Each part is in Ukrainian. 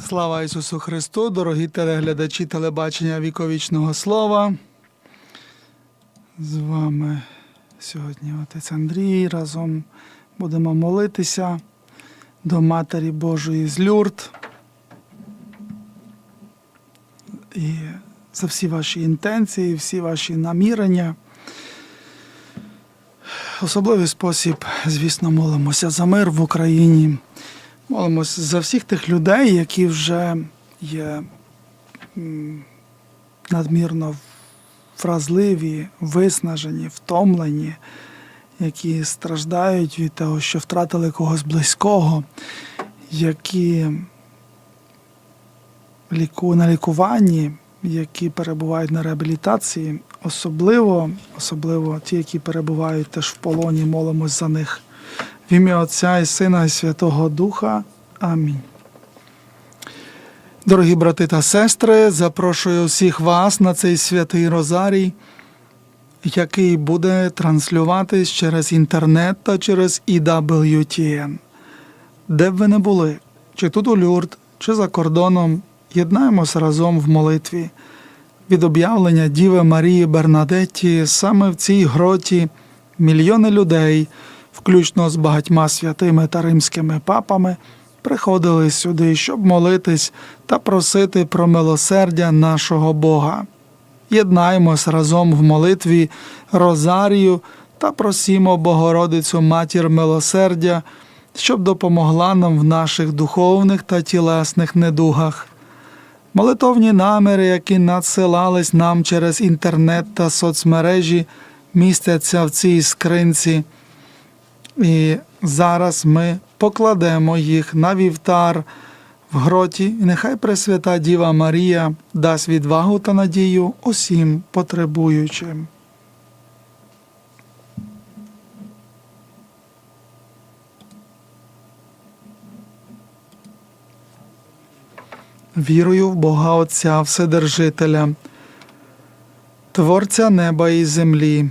Слава Ісусу Христу, дорогі телеглядачі телебачення віковічного слова. З вами сьогодні отець Андрій. Разом будемо молитися до Матері Божої з Люрд. І за всі ваші інтенції, всі ваші намірення. Особливий спосіб, звісно, молимося за мир в Україні. Молимось за всіх тих людей, які вже є надмірно вразливі, виснажені, втомлені, які страждають від того, що втратили когось близького, які на лікуванні, які перебувають на реабілітації, особливо, особливо ті, які перебувають теж в полоні, молимось за них. В ім'я Отця і Сина і Святого Духа. Амінь. Дорогі брати та сестри, запрошую всіх вас на цей святий Розарій, який буде транслюватись через інтернет та через EWTN. Де б ви не були, чи тут у Люрд, чи за кордоном, єднаємося разом в молитві. Від об'явлення Діви Марії Бернадетті саме в цій гроті мільйони людей включно з багатьма святими та римськими папами, приходили сюди, щоб молитись та просити про милосердя нашого Бога. Єднаємось разом в молитві Розарію та просімо Богородицю Матір милосердя, щоб допомогла нам в наших духовних та тілесних недугах. Молитовні наміри, які надсилались нам через інтернет та соцмережі, містяться в цій скринці. І зараз ми покладемо їх на вівтар в гроті, і нехай Пресвята Діва Марія дасть відвагу та надію усім потребуючим. Вірую в Бога Отця Вседержителя, Творця неба і землі,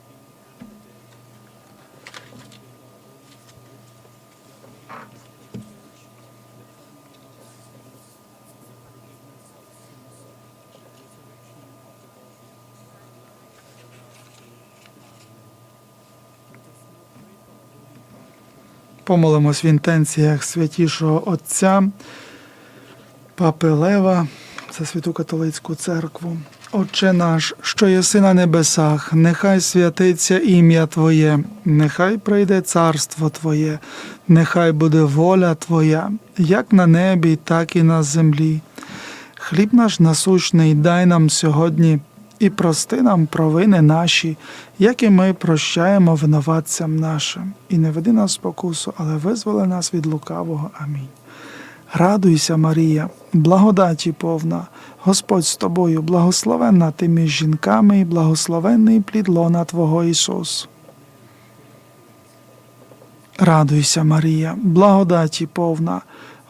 Помолимось в інтенціях святішого Отця, Папи Лева за святу католицьку церкву. Отче наш, що єси на небесах, нехай святиться ім'я Твоє, нехай прийде царство Твоє, нехай буде воля Твоя, як на небі, так і на землі. Хліб наш насущний дай нам сьогодні і прости нам провини наші, як і ми прощаємо винуватцям нашим, і не веди нас спокусу, але визволи нас від лукавого. Амінь. Радуйся, Марія, благодаті повна, Господь з тобою, благословенна ти між жінками, і благословенний плід лона Твого Ісус. Радуйся, Марія, благодаті повна,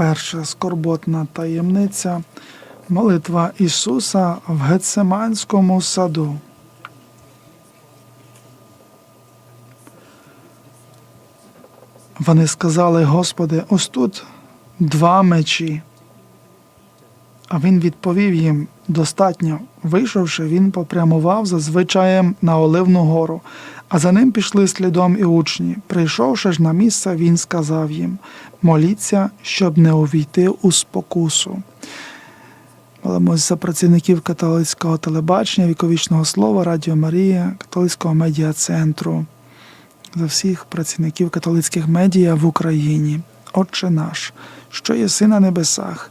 Перша скорботна таємниця молитва Ісуса в Гецеманському саду. Вони сказали, Господи, ось тут два мечі. А він відповів їм достатньо Вийшовши, він попрямував за звичаєм на Оливну гору, а за ним пішли слідом і учні. Прийшовши ж на місце, він сказав їм: моліться, щоб не увійти у спокусу. Молимось за працівників католицького телебачення, віковічного слова, Радіо Марія, католицького медіа центру, за всіх працівників католицьких медіа в Україні. Отче наш, що єси на небесах,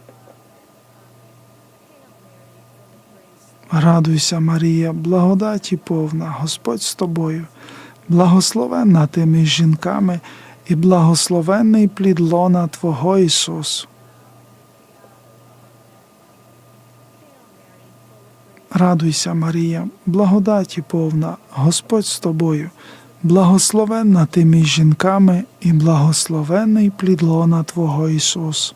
Радуйся, Марія, благодаті повна, Господь з тобою, благословенна ти між жінками, і благословенний плід лона Твого Ісус. Радуйся, Марія, благодаті повна, Господь з тобою, благословенна ти між жінками, і благословенний плід лона Твого Ісус.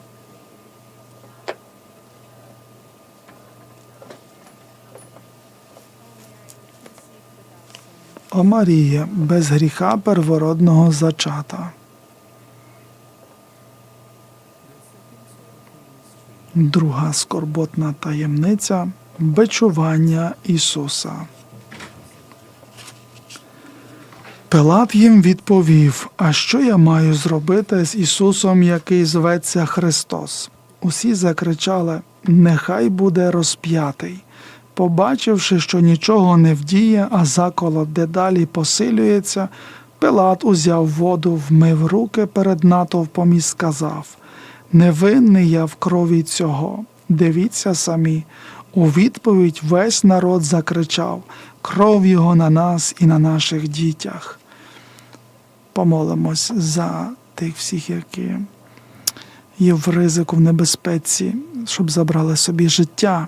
О Марія, без гріха первородного зачата. Друга скорботна таємниця бичування Ісуса. Пилат їм відповів: А що я маю зробити з Ісусом, який зветься Христос? Усі закричали: Нехай буде розп'ятий. Побачивши, що нічого не вдіє, а заколот дедалі посилюється, Пилат узяв воду, вмив руки перед натовпом і сказав: Невинний я в крові цього. Дивіться самі. У відповідь весь народ закричав: Кров його на нас і на наших дітях. Помолимось за тих всіх, які є в ризику, в небезпеці, щоб забрали собі життя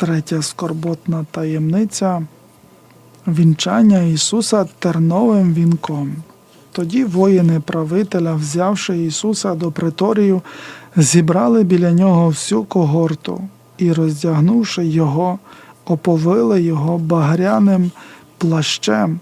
Третя скорботна таємниця вінчання Ісуса терновим вінком. Тоді воїни правителя, взявши Ісуса до приторію, зібрали біля нього всю когорту і, роздягнувши його, оповили його багряним плащем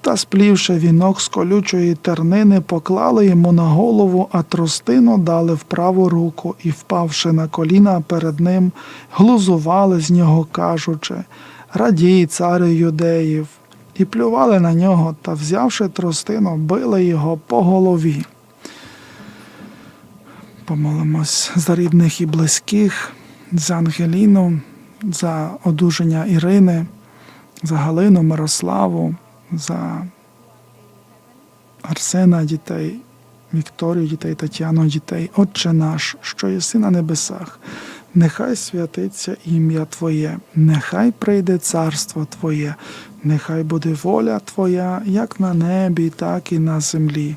та, сплівши вінок з колючої тернини, поклали йому на голову, а тростину дали в праву руку і, впавши на коліна перед ним, глузували з нього, кажучи Радій, царю юдеїв, і плювали на нього та, взявши тростину, били його по голові. Помолимось за рідних і близьких, за Ангеліну, за одужання Ірини, за Галину Мирославу, за Арсена дітей, Вікторію дітей, Тетяну дітей, Отче наш, що єси на небесах, нехай святиться ім'я Твоє, нехай прийде царство Твоє, нехай буде воля Твоя, як на небі, так і на землі.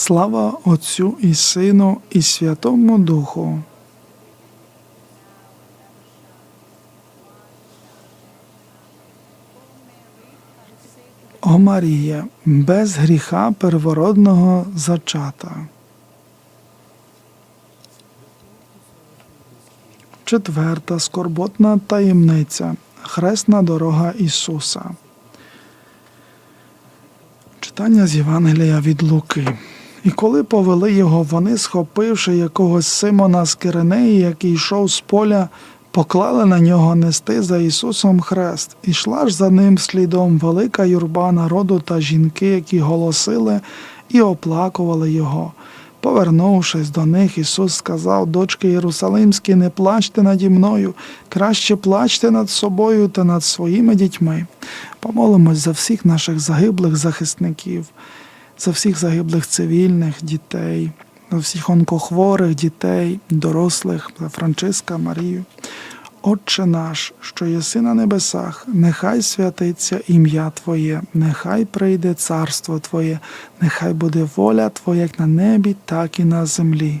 Слава Отцю і Сину, і Святому Духу. О Марія, без гріха первородного зачата. Четверта скорботна таємниця. Хресна дорога Ісуса. Читання з Євангелія від Луки. І коли повели його, вони, схопивши якогось Симона з Киринеї, який йшов з поля, поклали на нього нести за Ісусом хрест, і йшла ж за ним слідом велика юрба народу та жінки, які голосили і оплакували його. Повернувшись до них, Ісус сказав, дочки Єрусалимські, не плачте наді мною, краще плачте над собою та над своїми дітьми. Помолимось за всіх наших загиблих захисників, за всіх загиблих цивільних дітей, за всіх онкохворих дітей, дорослих, за Франциска Марію. Отче наш, що єси на небесах, нехай святиться ім'я Твоє, нехай прийде царство Твоє, нехай буде воля Твоя як на небі, так і на землі.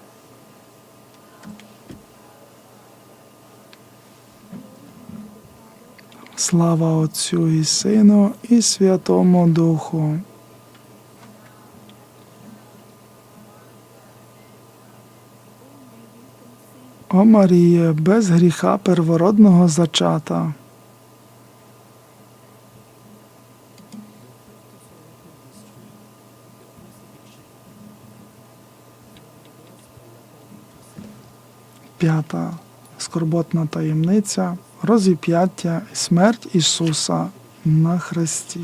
Слава Отцю і Сину, і Святому Духу. О Маріє, без гріха первородного зачата. П'ята скорботна таємниця розіп'яття і смерть Ісуса на хресті.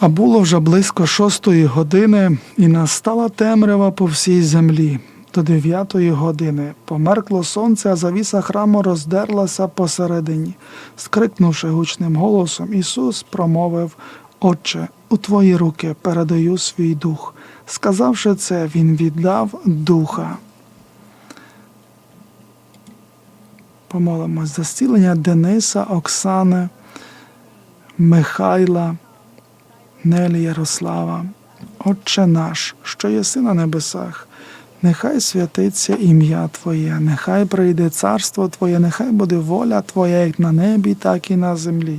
А було вже близько шостої години, і настала темрява по всій землі. До дев'ятої години померкло сонце, а завіса храму роздерлася посередині. Скрикнувши гучним голосом, Ісус промовив Отче, у твої руки передаю свій дух. Сказавши це, Він віддав духа. Помолимось за зцілення Дениса, Оксани, Михайла, Нелі Ярослава, Отче наш, що єси на небесах, нехай святиться ім'я Твоє, нехай прийде царство Твоє, нехай буде воля Твоя як на небі, так і на землі.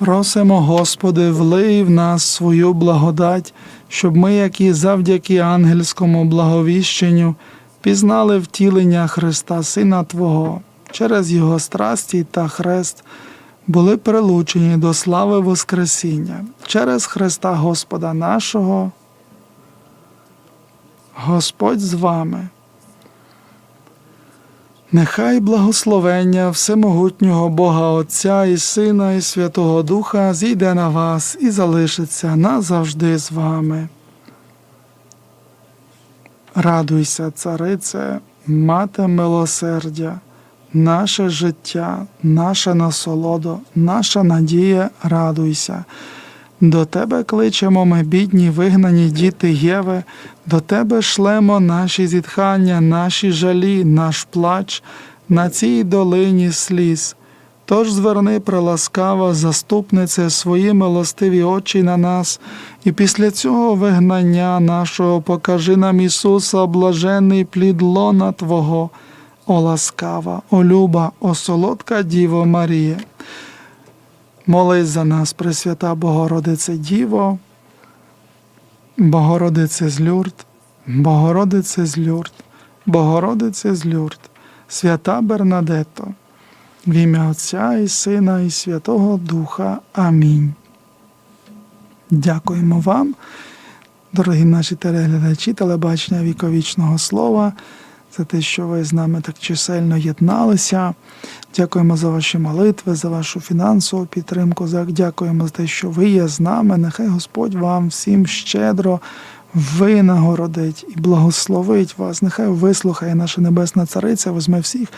Просимо, Господи, влий в нас свою благодать, щоб ми, які завдяки ангельському благовіщенню, пізнали втілення Христа, Сина Твого, через Його страсті та хрест, були прилучені до слави Воскресіння через Христа Господа нашого. Господь з вами. Нехай благословення Всемогутнього Бога Отця і Сина, і Святого Духа зійде на вас і залишиться назавжди з вами. Радуйся, царице, мати милосердя, наше життя, наша насолодо, наша надія, радуйся. До тебе кличемо ми, бідні, вигнані діти Єви, до тебе шлемо наші зітхання, наші жалі, наш плач на цій долині сліз. Тож зверни приласкаво, заступнице, свої милостиві очі на нас, і після цього вигнання нашого покажи нам Ісуса, блажений плід лона Твого, о ласкава, о люба, о солодка Діво Марія. Молись за нас, Пресвята Богородице Діво, Богородице з Люрд, Богородице з Люрд, Богородице з Люрд, свята Бернадето, в ім'я Отця і Сина, і Святого Духа. Амінь. Дякуємо вам, дорогі наші телеглядачі, телебачення віковічного слова, за те, що ви з нами так чисельно єдналися. Дякуємо за ваші молитви, за вашу фінансову підтримку. Дякуємо за те, що ви є з нами. Нехай Господь вам всім щедро винагородить і благословить вас. Нехай вислухає наша Небесна Цариця, візьме всіх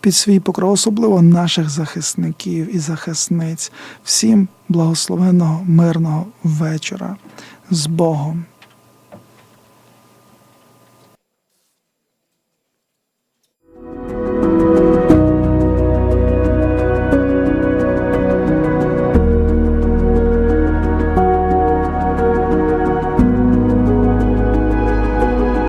під свій покров, особливо наших захисників і захисниць. Всім благословенного, мирного вечора з Богом.